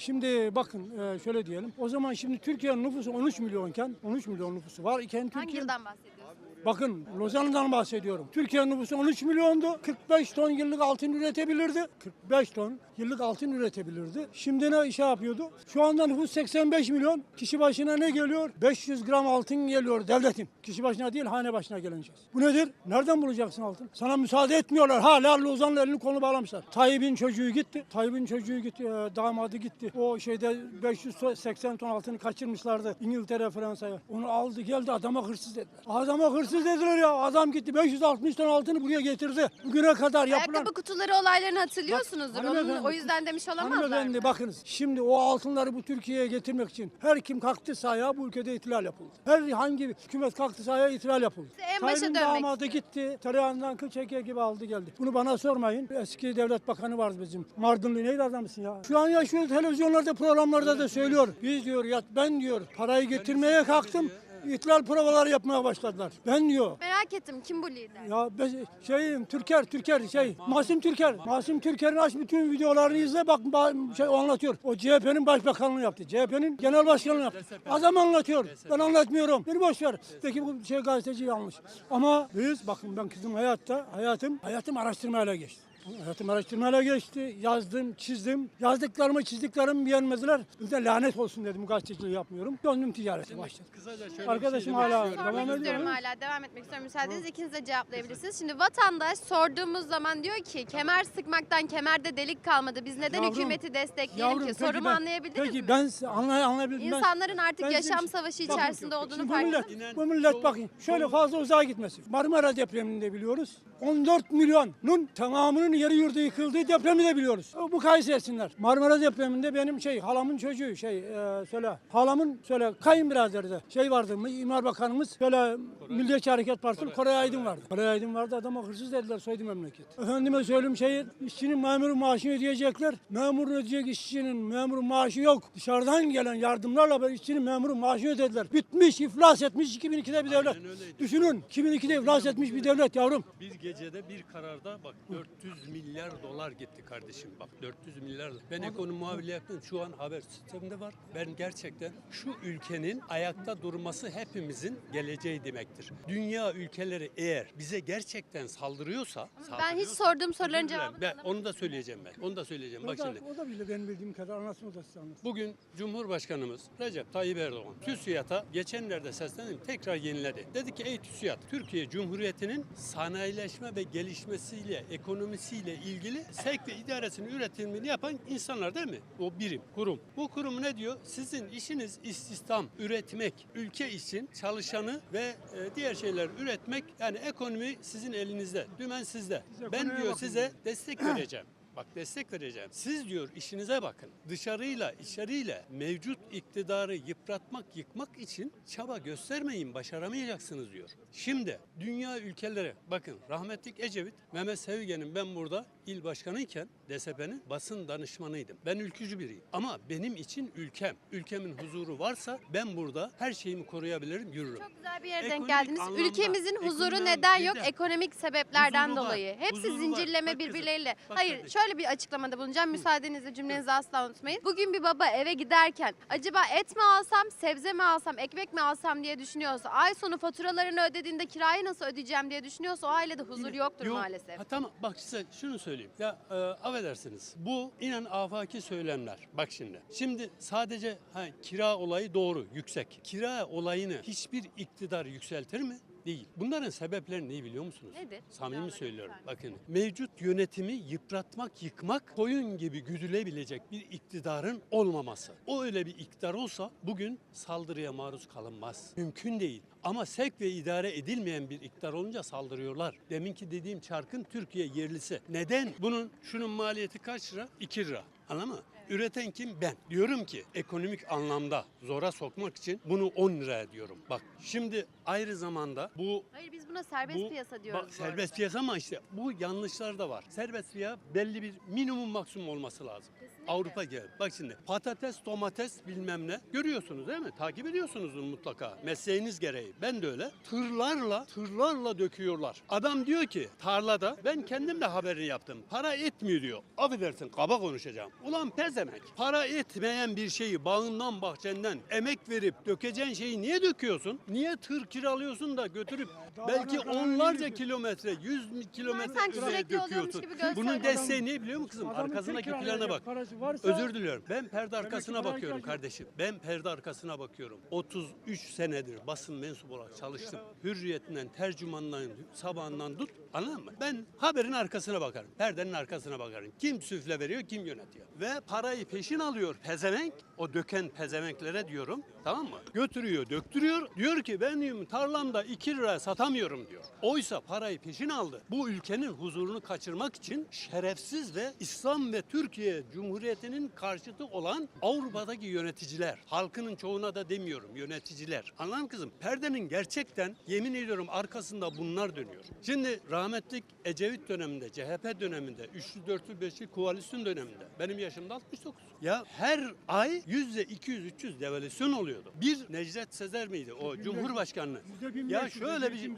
Şimdi bakın e, şöyle diyelim. O zaman şimdi Türkiye'nin nüfusu 13 milyonken 13 milyon nüfusu var iken Hangi Türkiye yıldan bahsediyorsunuz? Bakın Lozan'dan bahsediyorum. Türkiye'nin nüfusu 13 milyondu. 45 ton yıllık altın üretebilirdi. 45 ton yıllık altın üretebilirdi. Şimdi ne iş yapıyordu? Şu anda nüfus 85 milyon. Kişi başına ne geliyor? 500 gram altın geliyor devletin. Kişi başına değil hane başına gelineceğiz. Bu nedir? Nereden bulacaksın altın? Sana müsaade etmiyorlar. Hala Lozan'la elini kolunu bağlamışlar. Tayyip'in çocuğu gitti. Tayyip'in çocuğu gitti. e, damadı gitti. O şeyde 580 ton altını kaçırmışlardı İngiltere, Fransa'ya. Onu aldı geldi adama hırsız dediler. Adama hırsız dediler ya. Adam gitti 560 ton altını buraya getirdi. Bugüne kadar yapılan... Ayakkabı kutuları olaylarını hatırlıyorsunuzdur. Bak, Onun, o yüzden demiş olamazlar Hanımefendi mı? bakınız şimdi o altınları bu Türkiye'ye getirmek için her kim kalktı sahaya bu ülkede ihtilal yapıldı. Her hangi hükümet kalktı sahaya ihtilal yapıldı. en başa Tayyip'in dönmek damadı gitti tereyağından kıl çeker gibi aldı geldi. Bunu bana sormayın. Eski devlet bakanı vardı bizim. Mardinli neydi adamısın ya? Şu an ya şu televizyonlarda programlarda da söylüyor. Biz diyor ya ben diyor parayı getirmeye kalktım. İhtilal provaları yapmaya başladılar. Ben diyor Merak ettim kim bu lider? ya ben şeyim Türker Türker şey Masim Türker. Masim Türker'in aç bütün videolarını izle bak ba- şey o anlatıyor. O CHP'nin başbakanlığını yaptı. CHP'nin genel başkanlığını yaptı. Adam anlatıyor. Ben anlatmıyorum. Beni boş ver. Peki bu şey gazeteci yanlış. Ama biz bakın ben kızım hayatta hayatım hayatım araştırmayla geçti. Hayatım araştırmayla geçti. Yazdım, çizdim. Yazdıklarımı, çizdiklerimi beğenmediler. Bir de lanet olsun dedim. Gazeteciliği yapmıyorum. Döndüm ticarete başladım. Kısaca şöyle Arkadaşım bir şey hala istiyorum. devam Sormak ediyor. istiyorum mu? hala. Devam etmek istiyorum. Müsaadenizle ikiniz de cevaplayabilirsiniz. Şimdi vatandaş sorduğumuz zaman diyor ki kemer sıkmaktan kemerde delik kalmadı. Biz neden Yavrum, hükümeti destekleyelim Yavrum, ki? peki Sorumu ben- anlayabildiniz peki mi? ben size anlay anlayabildim. Ben- İnsanların artık ben yaşam bir şey- savaşı Bakın, içerisinde olduğunu Şimdi bu farkında millet, mısınız? bu millet bakın şöyle fazla uzağa gitmesin. Marmara depremini de biliyoruz. 14 milyonun tamamının yeri yurdu yıkıldığı depremi de biliyoruz. Bu kayısı etsinler. Marmara depreminde benim şey halamın çocuğu şey e, söyle halamın söyle kayınbiraderi de şey vardı İmar Bakanımız söyle Milliyetçi Hareket Partisi Koray Aydın vardı. Koray Aydın vardı adama hırsız dediler soydu memleket. Efendime söyleyeyim şey işçinin memurun maaşını ödeyecekler. Memurun ödeyecek işçinin memurun maaşı yok. Dışarıdan gelen yardımlarla böyle işçinin memurun maaşını ödediler. Bitmiş iflas etmiş 2002'de bir devlet. Düşünün 2002'de iflas etmiş bir devlet yavrum. Bir gecede bir kararda bak 400 milyar dolar gitti kardeşim bak 400 milyar. Ben ekonomi muhabirliği yaptım şu an haber sisteminde var. Ben gerçekten şu ülkenin ayakta durması hepimizin geleceği demektir. Dünya ülkeleri eğer bize gerçekten saldırıyorsa Ben hiç saldırıyorsa- sorduğum soruların Özür dilerim. cevabını Ben onu da söyleyeceğim ben. Onu da söyleyeceğim. O Bak da, şimdi. o da bile benim bildiğim kadar anlatsın o da size anlatsın. Bugün Cumhurbaşkanımız Recep Tayyip Erdoğan TÜSİAD'a geçenlerde seslendim tekrar yeniledi. Dedi ki ey TÜSİAD Türkiye Cumhuriyeti'nin sanayileşme ve gelişmesiyle ekonomisiyle ilgili sevk ve idaresinin üretimini yapan insanlar değil mi? O birim, kurum. Bu kurum ne diyor? Sizin işiniz istihdam, üretmek, ülke için çalışanı ve e, diğer şeyler üretmek yani ekonomi sizin elinizde, dümen sizde. Siz Ben diyor bakın size destek vereceğim. Bak destek vereceğim. Siz diyor işinize bakın. Dışarıyla içeriyle mevcut iktidarı yıpratmak, yıkmak için çaba göstermeyin, başaramayacaksınız diyor. Şimdi dünya ülkeleri bakın rahmetlik Ecevit, Mehmet Sevgen'in ben burada il başkanıyken DSP'nin basın danışmanıydım. Ben ülkücü biriyim. Ama benim için ülkem, ülkemin huzuru varsa ben burada her şeyimi koruyabilirim, yürürüm. Çok güzel bir yere denk Ekonomik geldiniz. anlamda, Ülkemizin huzuru neden yok? neden? Ekonomik sebeplerden Huzuru var, dolayı. Hepsi huzuru var. zincirleme Bak kızım, birbirleriyle. bak Hayır, kardeşim. şöyle bir açıklamada bulunacağım. Müsaadenizle cümlenizi asla unutmayın. Bugün bir baba eve giderken acaba et mi alsam, sebze mi alsam, ekmek mi alsam diye düşünüyorsa, ay sonu faturalarını ödediğinde kirayı nasıl ödeyeceğim diye düşünüyorsa o ailede huzur yoktur Yok. maalesef. Ha, tamam bak size şunu söyleyeyim. Ya e, affedersiniz. Bu inan afaki söylemler. Bak şimdi. Şimdi sadece ha, kira olayı doğru yüksek. Kira olayını hiçbir iktidar yükseltir mi? Değil. Bunların sebepleri ne biliyor musunuz? Nedir? Samimi Kiralar söylüyorum. Bakın mevcut yönetimi yıpratmak, yıkmak, koyun gibi güdülebilecek bir iktidarın olmaması. O öyle bir iktidar olsa bugün saldırıya maruz kalınmaz. Mümkün değil. Ama sevk ve idare edilmeyen bir iktidar olunca saldırıyorlar. Deminki dediğim çarkın Türkiye yerlisi. Neden? Bunun şunun maliyeti kaç lira? 2 lira. Anladın mı? Üreten kim? Ben. Diyorum ki ekonomik anlamda zora sokmak için bunu 10 liraya diyorum. Bak şimdi ayrı zamanda bu Hayır biz buna serbest bu- piyasa diyoruz. bak, serbest piyasa ama işte bu yanlışlar da var. Serbest piyasa belli bir minimum maksimum olması lazım. Kesinlikle Avrupa geldi. Bak şimdi patates, domates bilmem ne görüyorsunuz değil mi? Takip ediyorsunuzdur mutlaka. Mesleğiniz gereği. Ben de öyle. Tırlarla, tırlarla döküyorlar. Adam diyor ki tarlada ben kendim de haberini yaptım. Para etmiyor diyor. Affedersin kaba konuşacağım. Ulan pezemek. Para etmeyen bir şeyi bağından bahçenden emek verip dökeceğin şeyi niye döküyorsun? Niye tır kiralıyorsun da götürüp belki onlarca kilometre, yüz kilometre sanki öteye sürekli oluyormuş döküyorsun. gibi gösteriyor. Bunun desteği ne biliyor musun kızım? Adamın Arkasındaki plana bak. parası varsa- Özür diliyorum. Ben perde arkasına paraya bakıyorum ihtiyacı kardeşim. Ben perde arkasına bakıyorum. 33 senedir basın mensubu olarak çalıştım. Hürriyetinden, tercümandan, sabahından tut. Anladın mı? Ben haberin arkasına bakarım. Perdenin arkasına bakarım. Kim süfle veriyor, kim yönetiyor. Ve parayı peşin alıyor pezevenk. O döken pezevenklere diyorum. Tamam mı? Götürüyor, döktürüyor. Diyor ki ben diyorum, tarlamda 2 lira satamıyorum diyor. Oysa parayı peşin aldı. Bu ülkenin huzurunu kaçırmak için şerefsiz ve İslam ve Türkiye Cumhuriyeti'nin karşıtı olan Avrupa'daki yöneticiler. Halkının çoğuna da demiyorum yöneticiler. Anladın kızım? Perdenin gerçekten yemin ediyorum arkasında bunlar dönüyor. Şimdi rahmetlik Ecevit döneminde, CHP döneminde, üçlü dörtlü beşli koalisyon döneminde benim yaşımda 69. Ya her ay yüzde 200-300 devalüasyon oluyordu. Bir Necdet Sezer miydi o Cumhurbaşkanlığı? %1500, Ya şöyle bir şey.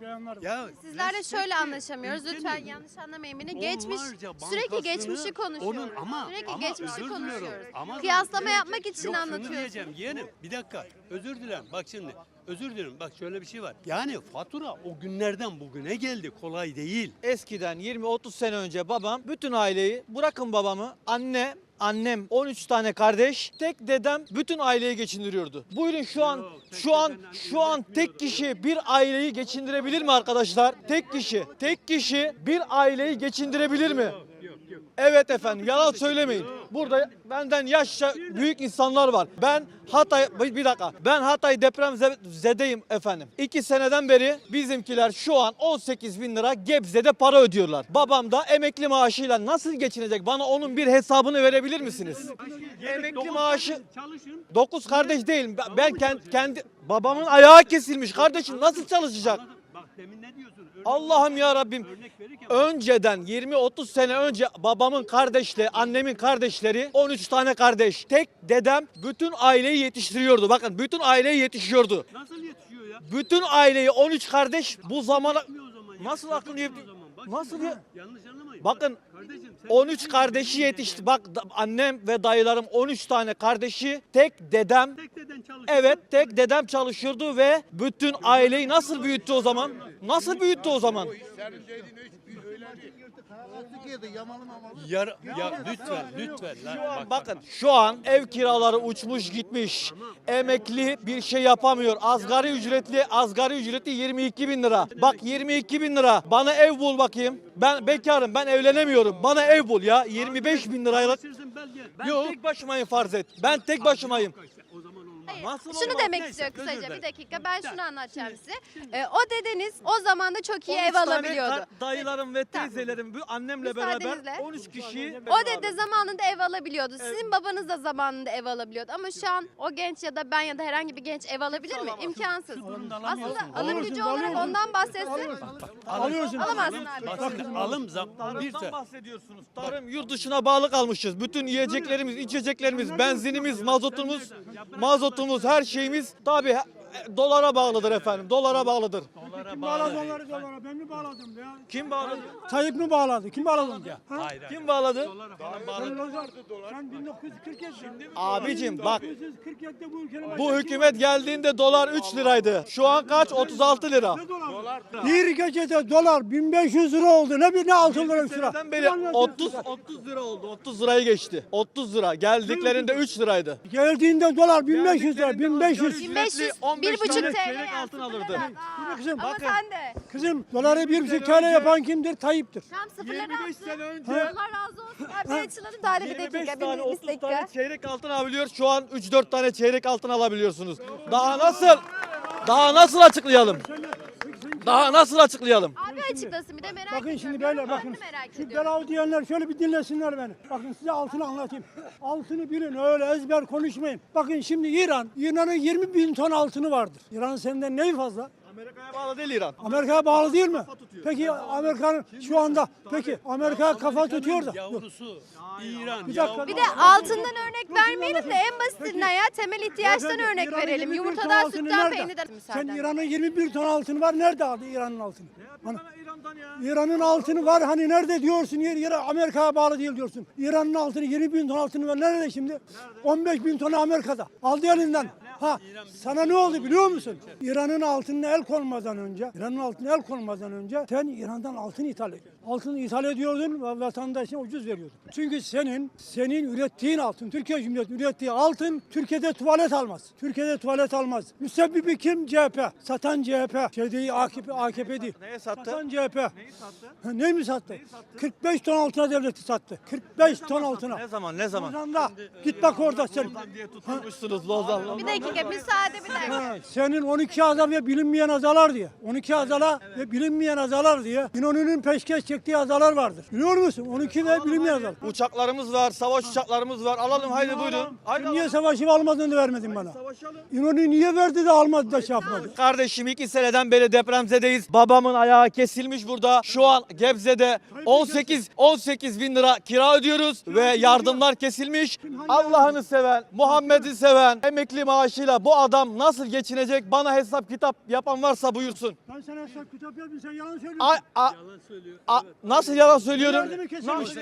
beyanlar var. Ya Sizlerle şöyle anlaşamıyoruz. ülkenin Lütfen yanlış anlamayın beni. Geçmiş onlarca sürekli bankasını geçmişi konuşuyoruz. Onun ama sürekli ama geçmişi özür diliyorum. konuşuyoruz. Ama Kıyaslama yapmak için Yok şunu anlatıyoruz. diyeceğim yeğenim bir dakika özür dilerim bak şimdi özür dilerim bak şöyle bir şey var. Yani fatura o günlerden bugüne geldi kolay değil. Eskiden 20-30 sene önce babam bütün aileyi bırakın babamı anne Annem 13 tane kardeş, tek dedem bütün aileyi geçindiriyordu. Buyurun şu an şu an şu an tek kişi bir aileyi geçindirebilir mi arkadaşlar? Tek kişi, tek kişi bir aileyi geçindirebilir mi? Evet efendim yalan söylemeyin. Burada benden yaşça büyük insanlar var. Ben Hatay bir dakika. Ben Hatay deprem ze- zedeyim efendim. İki seneden beri bizimkiler şu an 18 bin lira Gebze'de para ödüyorlar. Babam da emekli maaşıyla nasıl geçinecek? Bana onun bir hesabını verebilir misiniz? Emekli maaşı Çalışın. 9 kardeş değil. Ben- kendi, kendi babamın ayağı kesilmiş. Kardeşim nasıl çalışacak? Bak demin ne diyorsun? Allah'ım ya Rabbim. Önceden 20-30 sene önce babamın kardeşleri, annemin kardeşleri 13 tane kardeş. Tek dedem bütün aileyi yetiştiriyordu. Bakın bütün aileyi yetişiyordu. nasıl yetişiyor ya? Bütün aileyi 13 kardeş bu zamana Yetmiyor o zaman ya. Nasıl aklını mu yet- o zaman? Bak Nasıl şimdi, ya? Yanlış anlamayın. Bakın, 13 kardeşi yetişti. Bak annem ve dayılarım 13 tane kardeşi. Tek dedem Tek deden çalışıyor. Evet tek dedem çalışıyordu ve bütün aileyi nasıl büyüttü o zaman? Nasıl büyüttü o zaman? Yar, ya lütfen lütfen. lan. Şu an Bak, bakın şu an ev kiraları uçmuş gitmiş. Emekli bir şey yapamıyor. Asgari ücretli asgari ücretli 22 bin lira. Bak 22 bin lira. Bana ev bul bakayım. Ben bekarım ben evlenemiyorum. Bana ev bul ya 25 bin lirayla. Çalışırsın belge. Ben Yok. tek başımayım farz et. Ben tek başımayım. İşte o zaman olmaz. Hayır, Nasıl şunu olmaz? demek Neyse, istiyor özür kısaca dilerim. bir dakika ben şunu anlatacağım size. Ee, o dedeniz o zaman da çok iyi 13 ev tane alabiliyordu. ka- Dayılarım ve Tamam. teyzelerim bu annemle Müsaadenizle. beraber 13 kişi. O dede zamanında ev alabiliyordu. Sizin babanız da zamanında ev alabiliyordu. Ama şu an o genç ya da ben ya da herhangi bir genç ev alabilir mi? İmkansız. Aslında alım gücü olarak ondan bahsetsin. Alıyorsun. Alamazsın abi. Bak alım zam bir Tarımdan de bahsediyorsunuz. Tarım yurt dışına bağlı kalmışız. Bütün yiyeceklerimiz, içeceklerimiz, benzinimiz, mazotumuz, mazotumuz, her şeyimiz tabii he- dolara bağlıdır efendim. Dolara bağlıdır. Kim bağladı onları dolara? Ben mi bağladım ya? Kim bağladı? Tayyip mi bağladı? Kim bağladı? onu? Ha? hayır. hayır. Kim bağladı? Sen Lozan, sen 1947 Abicim bak 1947'de bu ülkenin bu hükümet geldiğinde dolar 3 liraydı. Şu an kaç? 36 lira. Ne dolar? Bir gecede dolar 1500 lira oldu. Ne bir ne 6 lira 3 lira. Seneden beri 30 30 lira oldu. 30 lirayı geçti. 30 lira. Geldiklerinde 3 liraydı. Geldiğinde dolar 1500 lira 1500. 1500, 15 bir buçuk tane TL çeyrek ya, altın alırdı. Dur kızım, Ama bakın. sen de. Kızım doları bir buçuk TL yapan kimdir? Tayyip'tir. Tam sıfırları 25 attı. sene önce Allah razı olsun. Abi ben açıladım daha bir 25 dakika. tane Bir, 30 bir tane çeyrek altın alabiliyor. Şu an 3-4 tane çeyrek altın alabiliyorsunuz. Daha nasıl? Daha nasıl açıklayalım? Daha nasıl açıklayalım? Abi açıklasın bir de merak Bakın ediyorum. şimdi Ben böyle de bakın. merak Şu ediyorum. diyenler şöyle bir dinlesinler beni. Bakın size altını anlatayım. Altını bilin öyle ezber konuşmayın. Bakın şimdi İran, İran'ın 20 bin ton altını vardır. İran'ın senden neyi fazla? Amerika'ya bağlı değil İran. Amerika'ya bağlı değil mi? Peki Amerika'nın şu anda peki Amerika kafa tutuyor da. Yavrusu İran. Bir dakika. Bir de altından örnek vermeyelim de en basitinden ya temel ihtiyaçtan örnek verelim. 21 ton Yumurtadan, sütten, nerede? peynirden. Sen. İran'ın 21 ton altını var. Nerede aldı İran'ın altını? Bana- İran'dan ya. İran'ın altını var hani nerede diyorsun yer yere Amerika'ya bağlı değil diyorsun. İran'ın altını 20 bin ton altını var nerede şimdi? 15 bin tonu Amerika'da. Aldı elinden. Ha sana ne oldu biliyor musun? İran'ın altınına el konmadan önce, İran'ın altına el konmadan önce sen İran'dan altın ithal ediyordun. Altın ithal ediyordun ve vatandaşına ucuz veriyordun. Çünkü senin senin ürettiğin altın, Türkiye Cumhuriyeti ürettiği altın Türkiye'de tuvalet almaz. Türkiye'de tuvalet almaz. Müsebbibi kim? CHP. Satan CHP. Şey değil AKP, AKP değil. Neye sattı? Satan CHP. Neyi sattı? Neyi mi sattı? 45 ton altına devleti sattı. 45 ton altına. Ne zaman ne zaman? Lozan'da. Git bak orada sen. diye tutulmuşsunuz Lozan'la. Bir dakika müsaade bir dakika. Ha, senin 12 azal ve bilinmeyen azalar diye. 12 azala ve bilinmeyen azalar diye. İnönü'nün peşkeş çektiği azalar vardır. Biliyor musun? 12 ve bilinmeyen azal. Uçaklarımız var, savaş uçaklarımız var. Alalım haydi buyurun. Haydi niye alalım. savaşı almadın da vermedin bana? Savaşalım. İnönü niye verdi de almadı da şey yapmadı? Kardeşim iki seneden beri depremzedeyiz. Babamın ayağı kesilmiş burada. Şu an Gebze'de 18 18 bin lira kira ödüyoruz ve yardımlar kesilmiş. Allah'ını seven, Muhammed'i seven, emekli maaşıyla bu adam nasıl geçinecek? Bana hesap kitap yapan varsa buyursun. Ben sana hesap kitap yapayım sen yalan söylüyorsun. A, a, a- nasıl yalan söylüyorum? Yardımı kesilmiş.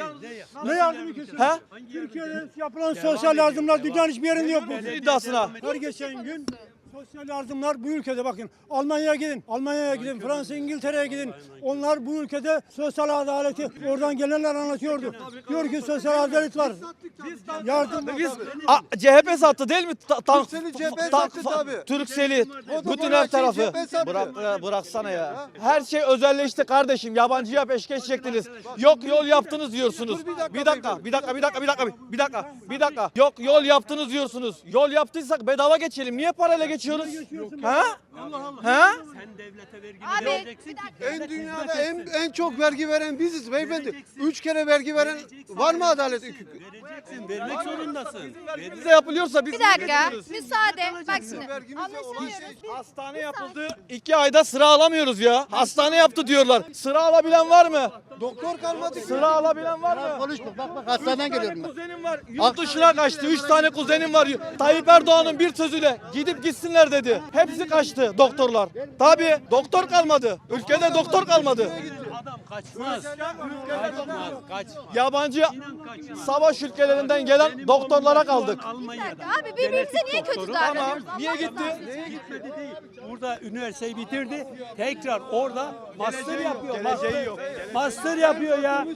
Ne yardımı kesilmiş? He? Türkiye'de yapılan sosyal yardımlar dünyanın hiçbir yerinde yok. bu. iddiasına. Her geçen gün sosyal yardımlar bu ülkede bakın. Almanya'ya gidin, Almanya'ya gidin, Fransa, İngiltere'ye gidin. Onlar bu ülkede sosyal adaleti oradan gelenler anlatıyordu. Diyor ki sosyal adalet var. Yardım Biz A, CHP sattı değil mi? Ta, ta, CHP sattı tabii. Da bütün her tarafı. Bırak, bırak- bıraksana ya. Her şey özelleşti kardeşim. Yabancıya peşkeş çektiniz. Yok yol yaptınız diyorsunuz. Bir dakika Bir dakika, bir dakika, bir dakika, bir dakika, bir dakika, bir dakika. Yok yol yaptınız diyorsunuz. Yol yaptıysak bedava geçelim. Niye parayla geçiyoruz? Ha? Ha? Sen devlete vergi Abi vereceksin ki En dünyada en, en çok vergi veren biziz beyefendi. Vereceksin. Üç kere vergi veren Vereceksin, var mı adalet? Vereceksin, vermek zorundasın. Bize yapılıyorsa biz Bir dakika. Müsaade. Bak şimdi. Anlaşılıyoruz. Biz- Hastane yapıldı. İki ayda sıra alamıyoruz ya. Hastane yaptı diyorlar. Sıra alabilen var mı? Doktor kalmadı. Sıra alabilen var mı? Konuşma. Bak bak hastaneden Üç tane geliyorum ben. kuzenim var. Yurt dışına kaçtı. Üç tane kuzenim var. Tayyip Erdoğan'ın bir sözüyle gidip gitsinler dedi. Hepsi kaçtı doktorlar. Tabii doktor kalmadı. Ülkede doktor kalmadı. Kaçmaz. Kaçmaz, kaç. Yabancı kaçmaz. savaş ülkelerinden gelen doktorlara kaldık. Almanya'da. abi birbirimize niye kötü davranıyoruz? Niye Allah gitti? Gitmedi değil. Burada üniversiteyi bitirdi. Tekrar orada master yapıyor. geleceği master. yok. Master yapıyor ya.